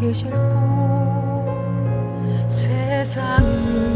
분 세상이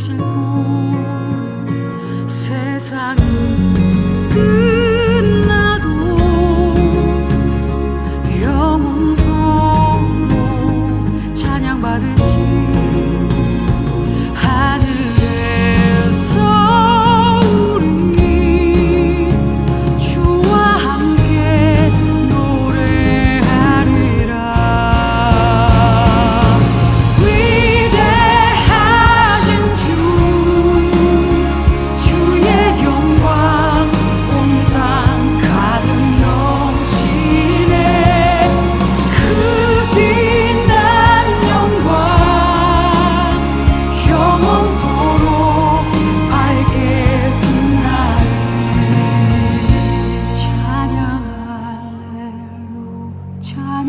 주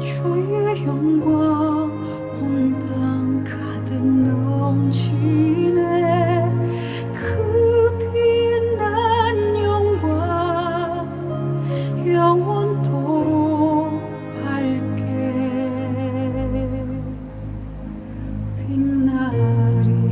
주의 영광 온 땅 가득 넘치네. 그 빛난 영광 영원토록 밝게 빛나리.